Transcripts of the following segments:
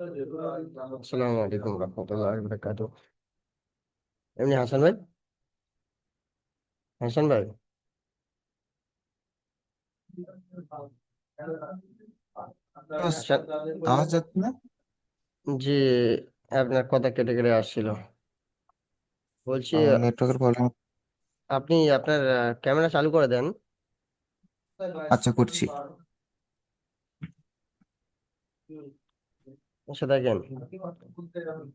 আসসালামু আলাইকুম রহমতুল্লাহ বরকাত এমনি হাসান ভাই হাসান ভাই আওয়াজ যাচ্ছে না জি আপনার কথা কেটে কেটে আসছিল। বলছি নেটওয়ার্কের প্রবলেম আপনি আপনার ক্যামেরা চালু করে দেন। আচ্ছা করছি। আচ্ছা দেখেন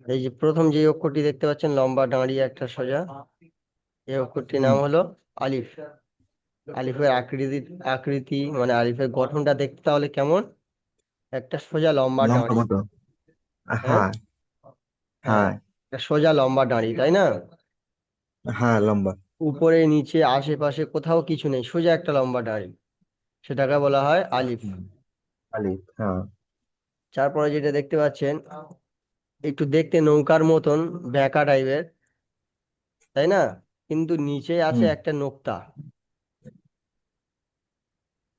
এই যে প্রথম যে অক্ষরটি দেখতে পাচ্ছেন লম্বা দাঁড়িয়ে একটা সোজা এই অক্ষরটির নাম হলো আলিফ। আলিফের আকৃতি আকৃতি মানে আলিফের গঠনটা দেখতে তাহলে কেমন? একটা সোজা লম্বা দাঁড়ি হ্যাঁ হ্যাঁ? হ্যাঁ হ্যাঁ। একটা সোজা লম্বা দাঁড়ি তাই না? হ্যাঁ লম্বা। উপরে নিচে আশেপাশে কোথাও কিছু নেই সোজা একটা লম্বা দাঁড়ি সেটাকে বলা হয় আলিফ। আলিফ হ্যাঁ। তারপরে যেটা দেখতে পাচ্ছেন একটু দেখতে নৌকার মতন বেঁকা টাইপের তাই না? কিন্তু নিচে আছে একটা নোক্তা।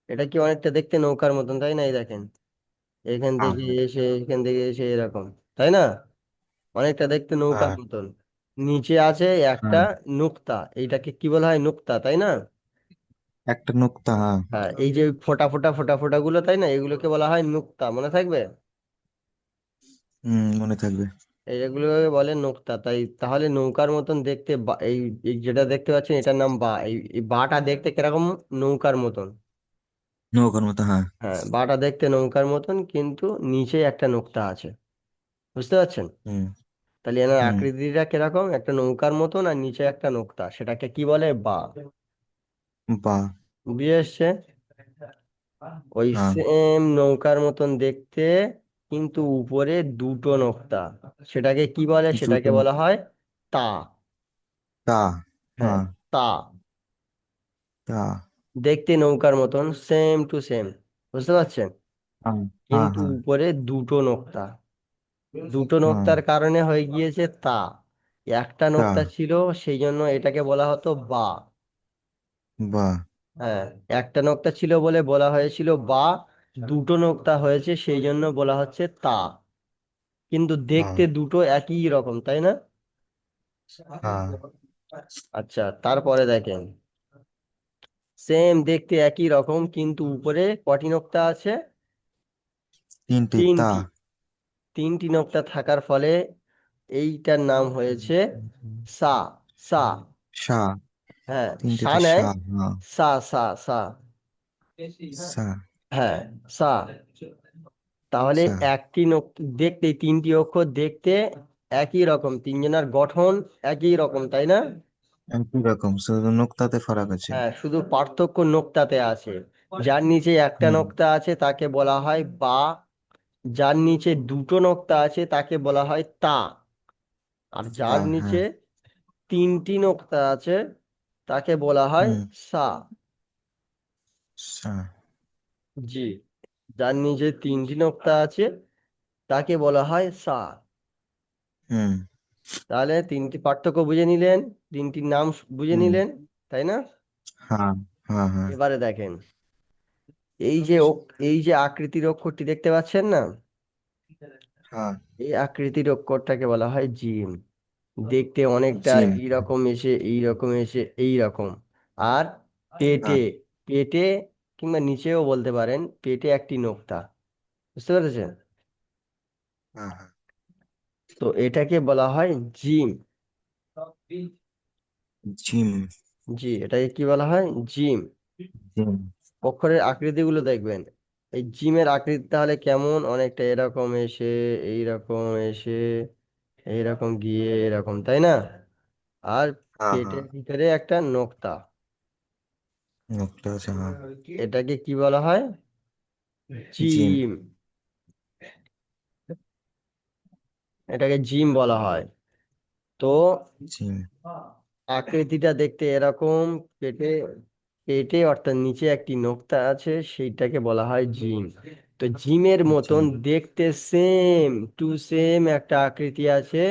এটা কি অনেকটা দেখতে নৌকার মতন তাই না? এই দেখেন। এখান থেকে এসে এখান থেকে এসে এরকম তাই না? অনেকটা দেখতে নৌকার হ্যাঁ। মতন। নিচে আছে একটা হ্যাঁ। নুক্তা এইটাকে কি বলা হয়? নুক্তা তাই না? একটা নুক্তা হ্যাঁ। হ্যাঁ এই যে ফোটা ফোটা ফোটা ফোটা গুলো তাই না? এগুলোকে বলা হয় নুক্তা মনে থাকবে? হুম মনে থাকবে। এইগুলোকে বলে নোক্তা তাই তাহলে নৌকার মতন দেখতে বা- এই এই যেটা দেখতে পাচ্ছেন এটার নাম বা এই এই বাটা দেখতে কীরকম? নৌকার মতন। নৌকার মতো হ্যাঁ। হ্যাঁ বাটা দেখতে নৌকার মতন কিন্তু নিচে একটা নোক্তা আছে। বুঝতে পারছেন? হুম। তাহলে এনার হুম। আকৃতিটা কীরকম? একটা নৌকার মতন আর নিচে একটা নোক্তা সেটাকে কি বলে? বা। বা। বুঝে এসছে? ওই হ্যাঁ। সেম নৌকার মতন দেখতে কিন্তু উপরে দুটো নোক্তা। সেটাকে কি বলে? সেটাকে বলা হয় তা। তা হ্যাঁ হ্যাঁ। তা। তা। দেখতে নৌকার মতন সেম টু সেম বুঝতে পারছেন? হ্যাঁ হ্যাঁ কিন্তু উপরে দুটো নোক্তা। দুটো নোক্তার কারণে হয়ে গিয়েছে তা। একটা নোক্তা ছিল সেই জন্য এটাকে বলা হতো বা। বা। হ্যাঁ একটা নোক্তা ছিল বলে বলা হয়েছিল বা। দুটো নোক্তা হয়েছে সেই জন্য বলা হচ্ছে তা। কিন্তু হ্যাঁ। দেখতে দুটো একই রকম তাই না? হ্যাঁ। আচ্ছা তারপরে দেখেন। সেম দেখতে একই রকম কিন্তু উপরে কটি নোক্তা আছে? তিনটি তা। তিনটি। তিনটি নোক্তা থাকার ফলে এইটার নাম হয়েছে সা সা। সা। হ্যাঁ সা তিনটেতে নেয়? সা হ্যাঁ। সা সা সা। সা। হ্যাঁ সা। তাহলে একটি দেখতে তিনটি অক্ষর দেখতে একই রকম তিনজনের গঠন একই রকম তাই না? একই রকম শুধু নুক্তাতে ফারাক আছে। হ্যাঁ শুধু পার্থক্য নোক্তাতে আছে। যার নিচে একটা নোক্তা আছে তাকে বলা হয় বা। যার নিচে দুটো নোক্তা আছে তাকে বলা হয় তা। আর যার হ্যাঁ। নিচে তিনটি নোক্তা আছে তাকে বলা হয় হুম। সা। সা। জি যার নিচে তিনটি নোক্তা আছে তাকে বলা হয় সা হুম। তাহলে তিনটি পার্থক্য বুঝে নিলেন তিনটির নাম বুঝে হুম। নিলেন তাই না? হ্যাঁ হ্যাঁ হ্যাঁ। এবারে দেখেন এই যে অক- এই যে আকৃতির অক্ষরটি দেখতে পাচ্ছেন না? হ্যাঁ। এই আকৃতির অক্ষরটাকে বলা হয় জিম দেখতে অনেকটা জিম এইরকম এসে এইরকম এসে এইরকম আর পেটে পেটে কিংবা নিচেও বলতে পারেন পেটে একটি নোক্তা। বুঝতে পেরেছেন? হ্যাঁ হ্যাঁ। তো এটাকে বলা হয় জিম। জিম। জি এটাকে কি বলা হয়? জিম। জিম। অক্ষরের আকৃতিগুলো দেখবেন। এই জিমের আকৃতি তাহলে কেমন? অনেকটা এরকম এসে এইরকম এসে এইরকম গিয়ে এরকম তাই না? আর হ্যাঁ পেটের ভিতরে একটা নোক্তা। একটা আছে হ্যাঁ এটাকে কি বলা হয়? জিম। জিম। এটাকে জিম বলা হয়। তো জিম। আকৃতিটা দেখতে এরকম পেটে পেটে অর্থাৎ নিচে একটি নোক্তা আছে সেইটাকে বলা হয় জিম। তো জিমের মতন দেখতে সেম টু সেম একটা আকৃতি আছে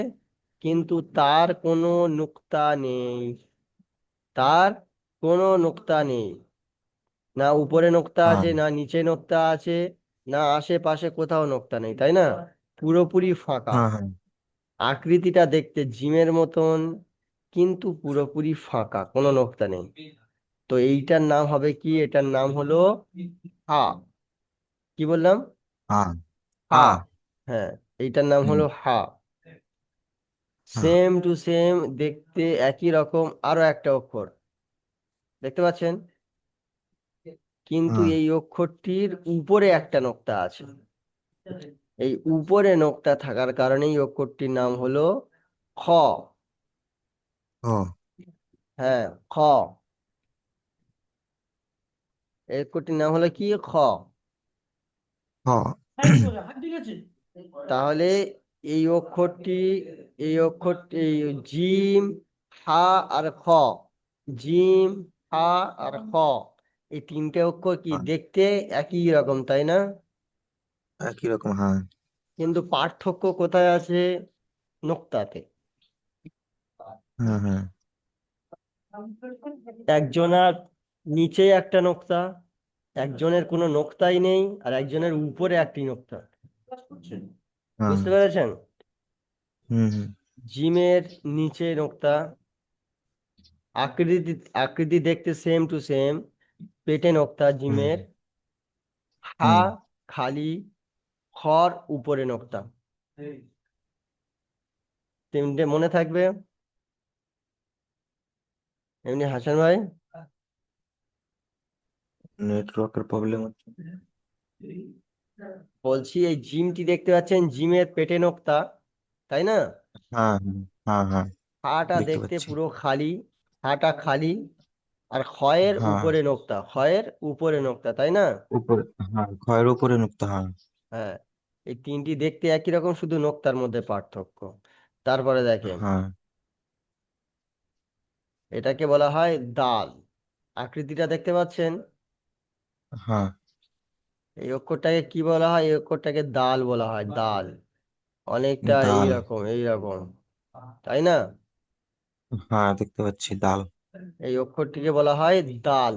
কিন্তু তার কোনো নোক্তা নেই। তার কোনো নোক্তা নেই। না উপরে নোক্তা আছে না নিচে নোক্তা আছে না আশেপাশে কোথাও নোক্তা নেই তাই না? পুরোপুরি ফাঁকা। হ্যাঁ হ্যাঁ। আকৃতিটা দেখতে জিমের মতন কিন্তু পুরোপুরি ফাঁকা কোনো নোক্তা নেই। তো এইটার নাম হবে কি? এটার নাম হলো হা। কি বললাম? হা। হ্যাঁ এইটার নাম হলো হা। সেম টু সেম দেখতে একই রকম আরও একটা অক্ষর। দেখতে পাচ্ছেন? কিন্তু। এই অক্ষরটির উপরে একটা নোক্তা আছে। এই উপরে নোক্তা থাকার কারণে এই অক্ষরটির নাম হলো খ। হ্যাঁ খ। এই অক্ষরটির নাম হলো কি? খ। তাহলে এই অক্ষরটি এই অক্ষরটি এই জিম হা আর খ। জিম হা আর খ এই তিনটে অক্ষর কি হ্যাঁ। দেখতে একই রকম তাই না? একই রকম হ্যাঁ। কিন্তু পার্থক্য কোথায় আছে? নোক্তাতে। হ্যাঁ হ্যাঁ। একজনের নিচে একটা নোক্তা একজনের কোনো নোক্তাই নেই আর একজনের উপরে একটি নোক্তা। হ্যাঁ। বুঝতে পেরেছেন? জিমের নিচে নোক্তা আকৃতি আকৃতি দেখতে সেম টু সেম পেটে নোক্তা জিমের হা খালি খর উপরে নোক্তা তিনটে মনে থাকবে? এমনি হাসান ভাই? নেটওয়ার্কের প্রবলেম হচ্ছে। বলছি এই জিমটি দেখতে পাচ্ছেন? জিমের পেটে নোক্তা তাই না? হ্যাঁ হ্যাঁ হ্যাঁ হ্যাঁ। হাটা দেখতে দেখতে পাচ্ছি। পুরো খালি হাটা খালি আর ক্ষয়ের হ্যাঁ। উপরে নোক্তা ক্ষয়ের উপরে নোক্তা তাই না? উপরে হ্যাঁ উপরে নুক্তা হ্যাঁ। হ্যাঁ এই তিনটি দেখতে একই রকম শুধু নোক্তার মধ্যে পার্থক্য। তারপরে দেখেন। হ্যাঁ। এটাকে বলা হয় দাল। আকৃতিটা দেখতে পাচ্ছেন? হ্যাঁ। এই অক্ষরটাকে কি বলা হয়? এই অক্ষরটাকে দাল বলা হয় দাল। অনেকটা দাল। এইরকম এইরকম। তাই না? হ্যাঁ দেখতে পাচ্ছি দাল এই অক্ষরটিকে বলা হয় দাল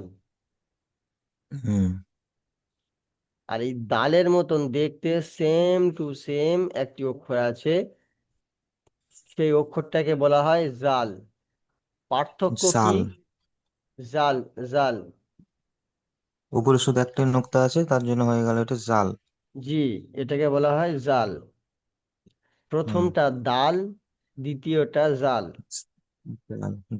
হুম। আর এই দালের মতন দেখতে সেম টু সেম একটি অক্ষর আছে। সেই অক্ষরটাকে বলা হয় জাল। পার্থক্য কি? জাল। জাল জাল। উপরে শুধু একটা নুক্তা আছে তার জন্য হয়ে গেল এটা জাল। জি এটাকে বলা হয় জাল। প্রথমটা দাল দ্বিতীয়টা জাল জাল।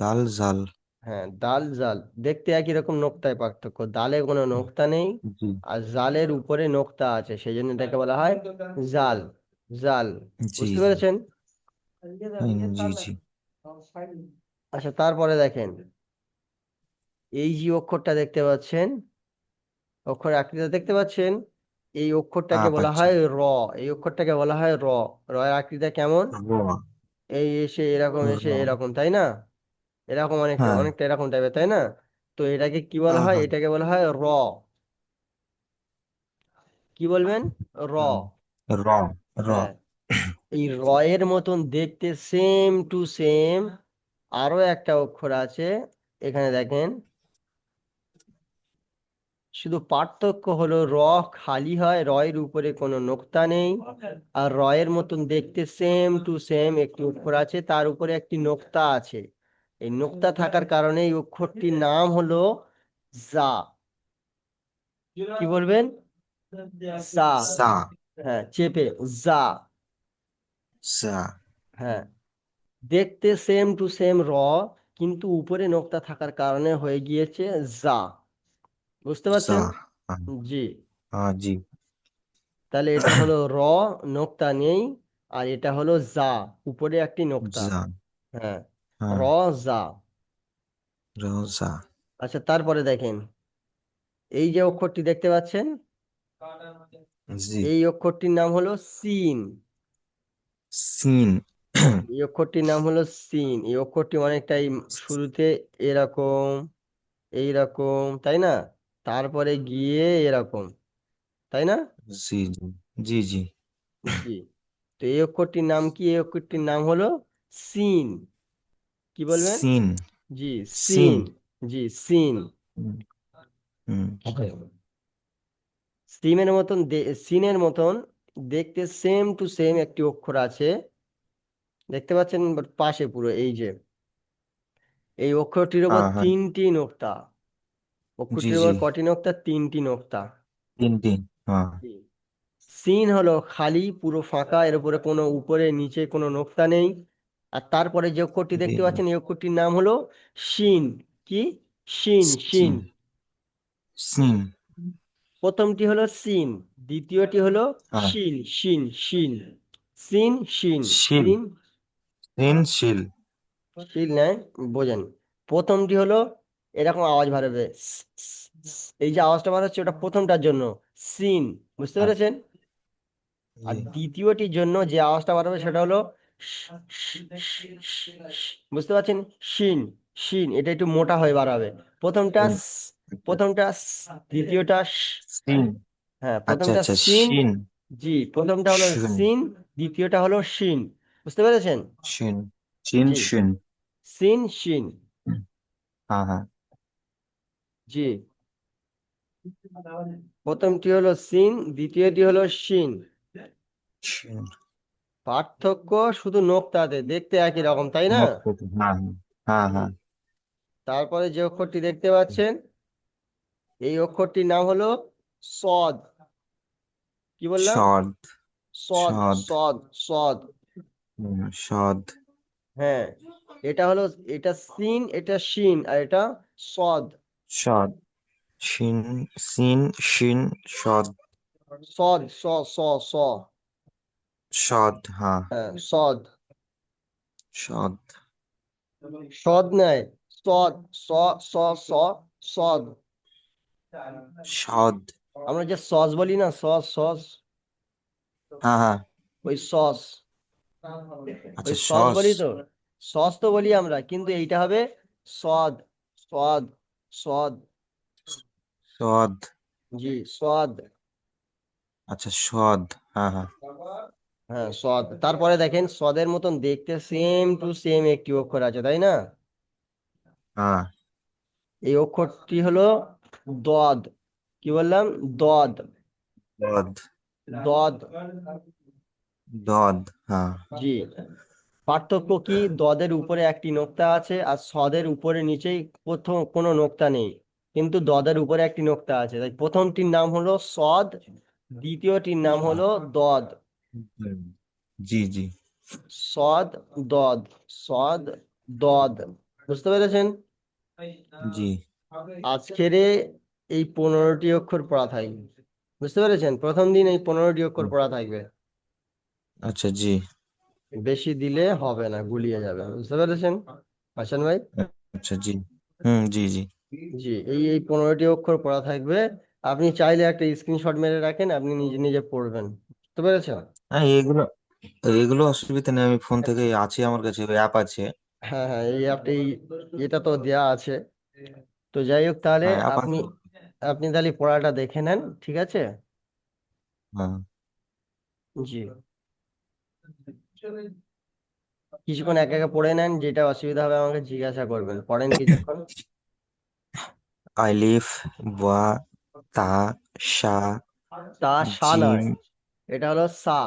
দাল জাল হ্যাঁ দাল জাল দেখতে একই রকম নোক্তায় পার্থক্য। দালে কোনো নোক্তা নেই জি। আর জালের উপরে নোক্তা আছে। সেই জন্য এটাকে বলা হয় জাল জাল জি বুঝতে পেরেছেন? জি জি। আচ্ছা তারপরে দেখেন। এই যে অক্ষরটা দেখতে পাচ্ছেন অক্ষর আকৃতি দেখতে পাচ্ছেন? এই অক্ষরটাকে হ্যাঁ, বলা পাচ্ছি। হয় র। এই অক্ষরটাকে বলা হয় র। র এর আকৃতিটা কেমন? র। এই এসে এরকম এসে এরকম তাই না? এরকম অনেকটা হ্যাঁ। অনেকটা এরকম টাইপের তাই না? তো এটাকে কি বলা হ্যাঁ, হয়? হ্যাঁ। এটাকে বলা হয় র। কি বলবেন? র। র র। হ্যাঁ। এই র এর মতন দেখতে সেম টু সেম আরও একটা অক্ষর আছে। এখানে দেখেন। শুধু পার্থক্য হলো র খালি হয় র এর উপরে কোনো নোক্তা নেই। আর র এর মতন দেখতে সেম টু সেম একটি অক্ষর আছে তার উপরে একটি নোক্তা আছে। এই নোক্তা থাকার কারণে এই অক্ষরটির নাম হলো জা কি বলবেন? সা হ্যাঁ চেপে জা সা হ্যাঁ। দেখতে সেম টু সেম র কিন্তু উপরে নোক্তা থাকার কারণে হয়ে গিয়েছে জা বুঝতে পারছেন? হ্যাঁ, জি। জি। তাহলে এটা হলো র নোক্তা নেই আর এটা হলো জা উপরে একটি নোক্তা। জা হ্যাঁ হ্যাঁ। র জা আচ্ছা তারপরে দেখেন এই যে অক্ষরটি দেখতে পাচ্ছেন? এই অক্ষরটির নাম হলো সিন। সিন। এই অক্ষরটির নাম হলো সিন। এই অক্ষরটি অনেকটাই শুরুতে এরকম এইরকম তাই না? তারপরে গিয়ে এরকম তাই না? জি জি জি জি। তো এই অক্ষরটির নাম কি? এই অক্ষরটির নাম হলো সিন। কি বলবেন? সিন। জি সিন। জি সিন। হুম, হুম সিমের মতন সিনের মতন দেখতে সেম টু সেম একটি অক্ষর আছে। দেখতে পাচ্ছেন? পাশে পুরো এই যে। এই অক্ষরটির উপর তিনটি নোক্তা। জি অক্ষরটির জি। উপর কটি নোক্তা তিনটি নোক্তা। তিনটি হ্যাঁ। সিন হলো খালি পুরো ফাঁকা এর উপরে কোনো উপরে নিচে কোনো নোক্তা নেই। আর তারপরে যে অক্ষরটি জি দেখতে পাচ্ছেন এই অক্ষরটির নাম হলো শিন কি? শিন শিন সিন। সিন। প্রথমটি হলো সিন দ্বিতীয়টি হলো হ্যাঁ। শিন শিন শিন সিন শিন শিল। সিন? সিন শিল। শিল নয় বোঝেন। প্রথমটি হলো এরকম আওয়াজ স। এই যে আওয়াজটা বার হচ্ছে ওটা প্রথমটার জন্য। সিন বুঝতে হ্যাঁ পেরেছেন? আর দ্বিতীয়টির জন্য যে আওয়াজটা বার হবে সেটা হলো। বুঝতে পারছেন? শিন শিন এটা একটু মোটা হয়ে বাড়াবে প্রথমটা প্রথমটা দ্বিতীয়টা। হ্যাঁ আচ্ছা প্রথমটা আচ্ছা সিন শিন জি প্রথমটা হলো শিন সিন দ্বিতীয়টা হলো শিন বুঝতে পেরেছেন? শিন শিন শিন সিন। শিন হ্যাঁ হ্যাঁ। জি। প্রথমটি হলো সিন দ্বিতীয়টি হলো শিন। পার্থক্য শুধু নোক্তাতে দেখতে একই রকম তাই না? হ্যাঁ হ্যাঁ হ্যাঁ। তারপরে যে অক্ষরটি দেখতে পাচ্ছেন এই অক্ষরটির নাম হলো সদ। কি বললাম? সদ। সদ সদ। সদ সদ। সদ। হ্যাঁ এটা হলো এটা সিন এটা শিন আর এটা সদ। সদ শিন সিন শিন সদ সদ স স স। সদ হ্যাঁ। সদ সদ সদ নয় সদ স স স সদ সদ আমরা যে সস বলি না সস সস? হ্যাঁ হ্যাঁ। ওই সস। আচ্ছা সস বলি তো? সস তো বলি আমরা কিন্তু এইটা হবে সদ সদ। সদ। সদ। জি সদ। আচ্ছা সদ হ্যাঁ হ্যাঁ। হ্যাঁ সদ। তারপরে দেখেন সদের মতন দেখতে সেম টু সেম একটি অক্ষর আছে তাই না? হ্যাঁ। এই অক্ষরটি হলো দদ। কি বললাম? দদ। দদ। দদ। দদ হ্যাঁ। জি। পার্থক্য কি? দদের উপরে একটি নোক্তা আছে আর সদের উপরে নিচেই প্রথম কোনো নোক্তা নেই। কিন্তু দদের উপরে একটি নোক্তা আছে। তাই প্রথমটির নাম হলো সদ দ্বিতীয়টির নাম হলো দদ। জি জি। সদ দদ সদ দদ। বুঝতে পেরেছেন? জি। আজকের এই পনেরোটি অক্ষর পড়া থাকবে। বুঝতে পেরেছেন? প্রথম দিন এই পনেরোটি অক্ষর পড়া থাকবে। আচ্ছা জি। বেশি দিলে হবে না গুলিয়ে যাবে। বুঝতে পেরেছেন? হাসান ভাই? আচ্ছা জি। হুম জি জি। জি এই এই পনেরোটি অক্ষর পড়া থাকবে। আপনি চাইলে একটা স্ক্রিনশট মেরে রাখেন আপনি নিজে নিজে পড়বেন। বুঝতে পেরেছেন? হ্যাঁ এগুলো এগুলো অসুবিধা নেই আমি ফোন থেকে আছে আমার কাছে অ্যাপ আছে। হ্যাঁ হ্যাঁ এই অ্যাপটি এটা তো দেয়া আছে। তো যাই হোক তাহলে হ্যাঁ আপনি আপনি তাহলে পড়াটা দেখে নেন ঠিক আছে? হ্যাঁ। জি। কিছুক্ষণ একা একা পড়ে নেন যেটা অসুবিধা হবে আমাকে জিজ্ঞাসা করবেন। পড়েন কিছুক্ষণ। আলিফ বা তা সা তা সা নয় জিম এটা হলো সা।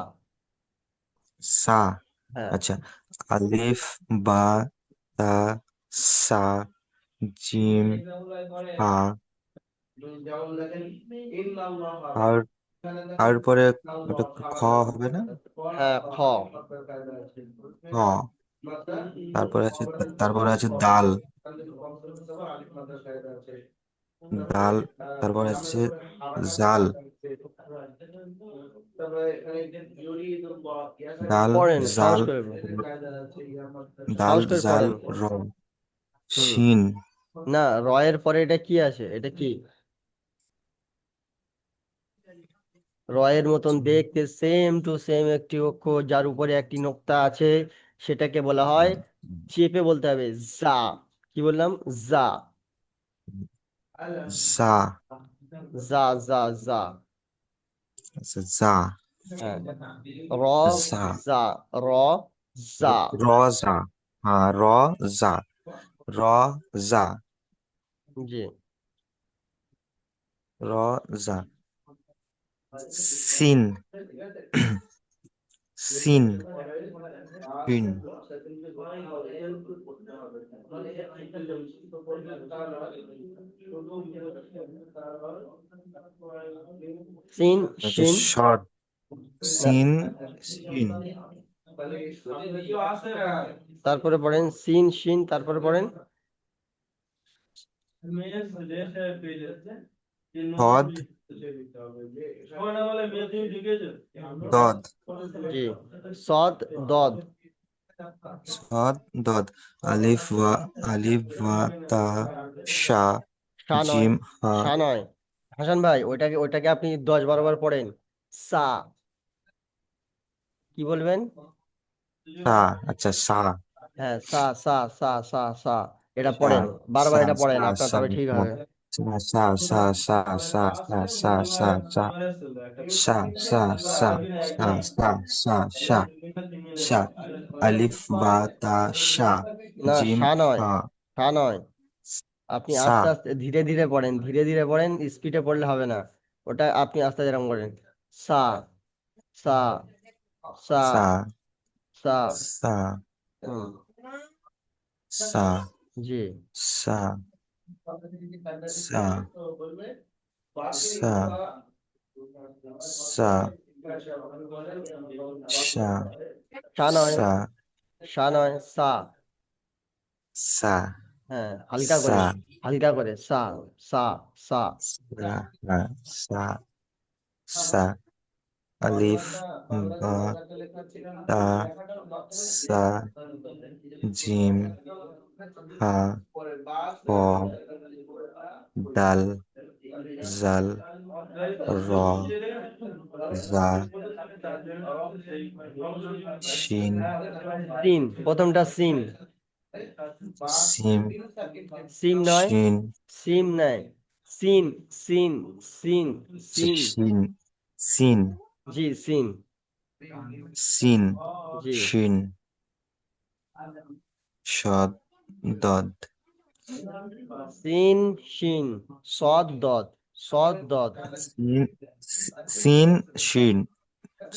সা হ্যাঁ। আচ্ছা। আলিফ বা তা সা জিম হা আর তারপরে ওটা খ হবে না? হ্যাঁ খ। খ। তারপরে আছে তারপরে আছে দাল। দাল তারপরে আছে জাল। দাল পড়েন জাল দাল জাল র শিন। না রয়ের পরে এটা কি আছে এটা কি? রয়ের মতন দেখতে সেম টু সেম একটি অক্ষর যার উপরে একটি নোক্তা আছে সেটাকে বলা হয় চেপে বলতে হবে জা কি বললাম? জা জা জা জা আচ্ছা জা হ্যাঁ। র জা জা র জা র জা হ্যাঁ র জা র জা জি। র জা সিন সিন সিন সিন হচ্ছে শিন শর্ট সিন সিন তারপরে পড়েন সিন শিন তারপরে পড়েন। হদ দদ। জি। সদ দদ। সদ দদ। আলিফ ওয়া আলিফ ওয়া তা শা শা নয়। জিম হা। শা নয়। হাসান ভাই ওইটাকে ওইটাকে আপনি দশ বারো বার পড়েন। সা। কি বলবেন? সা আচ্ছা সা। হ্যাঁ সা সা সা সা সা। এটা পড়েন। বারবার এটা পড়েন। আপনার তবে ঠিক হবে। সা সা সা সা সা সা সা সা সা সা সা সা সা সা সা সা আলিফ বা তা শা না জিম শা নয় নয় আপনি আস্তে আস্তে ধীরে ধীরে পড়েন ধীরে ধীরে পড়েন স্পিডে পড়লে হবে না ওটা আপনি আস্তে যেরকম করেন সা সা সা সা সা সা হুম, সা জি সা সা সা সা সা নয় সা শা নয় সা সা হ্যাঁ হালকা করে সা হালকা করে সা সা সা সা সা সা সা আলিফ বা তা সা জিম হা ক দাল জাল র জা শিন সিন প্রথমটা সিন সিম সিম নয় সিম নয় সিন সিন সিন সিন সিন জি সিন সিন শিন। সদ দদ। সিন শিন সদ দদ। সদ দদ। সিন শিন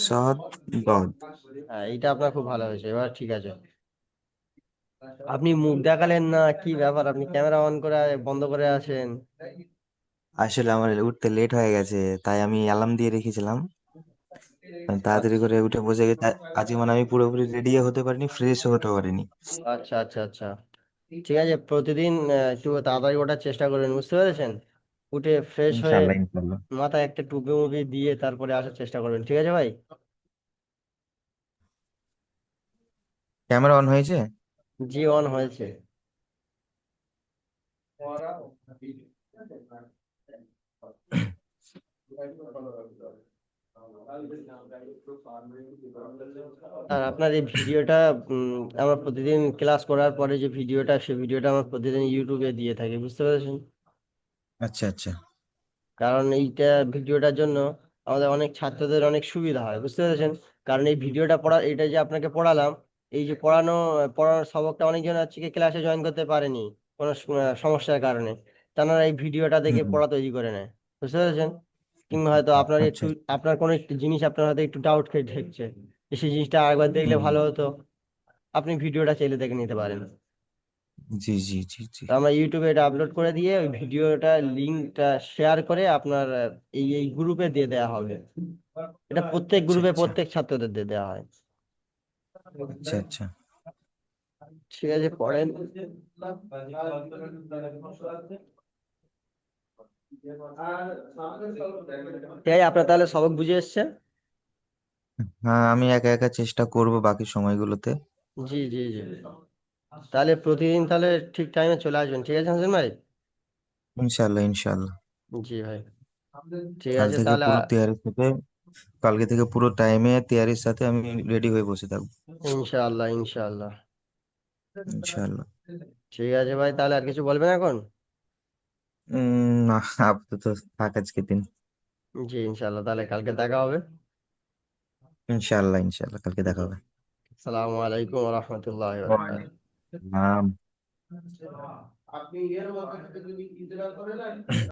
সদ দদ। হ্যাঁ এইটা আপনার খুব ভালো হয়েছে। এবার ঠিক আছে। আপনি মুখ দেখালেন না কি ব্যাপার? আপনি ক্যামেরা অন করে বন্ধ করে আছেন। আসলে আমার উঠতে লেট হয়ে গেছে তাই আমি অ্যালার্ম দিয়ে রেখেছিলাম। তাড়াতাড়ি করে উঠে বসে গেছি। আজকে মানে আমি পুরোপুরি রেডিও হতে পারিনি ফ্রেশও হতে পারিনি। আচ্ছা আচ্ছা আচ্ছা। ঠিক। আছে প্রতিদিন আহ, একটু তাড়াতাড়ি ওঠার চেষ্টা করবেন বুঝতে পেরেছেন? উঠে ফ্রেশ হয়ে ইনশাল্লাহ ইনশাল্লাহ মাথায় একটা টুপি মুপি দিয়ে তারপরে আসার চেষ্টা করবেন ঠিক আছে ভাই? ক্যামেরা অন হয়েছে? জি অন হয়েছে। আর আপনার এই ভিডিওটা আমরা প্রতিদিন ক্লাস করার পরে যে ভিডিওটা সেই ভিডিওটা আমরা প্রতিদিন ইউটিউবে দিয়ে থাকি বুঝতে পেরেছেন? আচ্ছা আচ্ছা। কারণ এইটা ভিডিওটার জন্য আমাদের অনেক ছাত্রদের অনেক সুবিধা হয় বুঝতে পেরেছেন? কারণ এই ভিডিওটা পড়া এটা যে আপনাকে পড়ালাম এই যে পড়ানো পড়ানোর সবকটা অনেকজন হচ্ছে কি ক্লাসে জয়েন করতে পারেনি কোনো সমস্যার কারণে। তারা এই ভিডিওটা দেখে পড়া তৈরি করে নেয় বুঝতে পেরেছেন? কিংবা হয়তো আপনার আচ্ছা একটু আপনার কোনো একটি জিনিস আপনার হয়তো একটু ডাউট খেয়ে ঠেকছে সেই জিনিসটা আরেকবার দেখলে ভালো হতো আপনি ভিডিওটা চাইলে দেখে নিতে পারেন। জি জি জি জি। আমরা ইউটিউবে এটা আপলোড করে দিয়ে ওই ভিডিওটা লিঙ্কটা শেয়ার করে আপনার এই এই গ্রুপে দিয়ে দেওয়া হবে। এটা প্রত্যেক আচ্ছা গ্রুপে আচ্ছা প্রত্যেক ছাত্রদের দিয়ে দেওয়া হয়। আচ্ছা আচ্ছা। ঠিক আছে পড়েন আছে আপনার তাহলে সবক বুঝে এসছে হ্যাঁ আমি একা একা চেষ্টা করব বাকি সময়গুলোতে। জি জি জি। তাহলে প্রতিদিন তাহলে ঠিক টাইমে চলে আসবেন ঠিক আছে হাসান ভাই? ইনশাল্লাহ ইনশাল্লাহ জি ভাই। ঠিক কাল আছে থেকে তাহলে পুরো তৈয়ারির সাথে কালকে থেকে পুরো টাইমে তৈয়ারির সাথে আমি রেডি হয়ে বসে থাকব। ইনশাআল্লাহ ইনশাআল্লাহ। ইনশাল্লাহ ঠিক আছে ভাই তাহলে আর কিছু বলবেন এখন? উম না আপাতত থাক আজকে দিন। জি ইনশাআল্লাহ তাহলে কালকে দেখা হবে। ইনশাআল্লাহ ইনশাল্লাহ কালকে দেখা হবে। সালামু আলাইকুম রহমতুল্লাহ ওয়ালাইকুম আসসালাম। আপনি এর মধ্যে যদি ইন্তেজার করে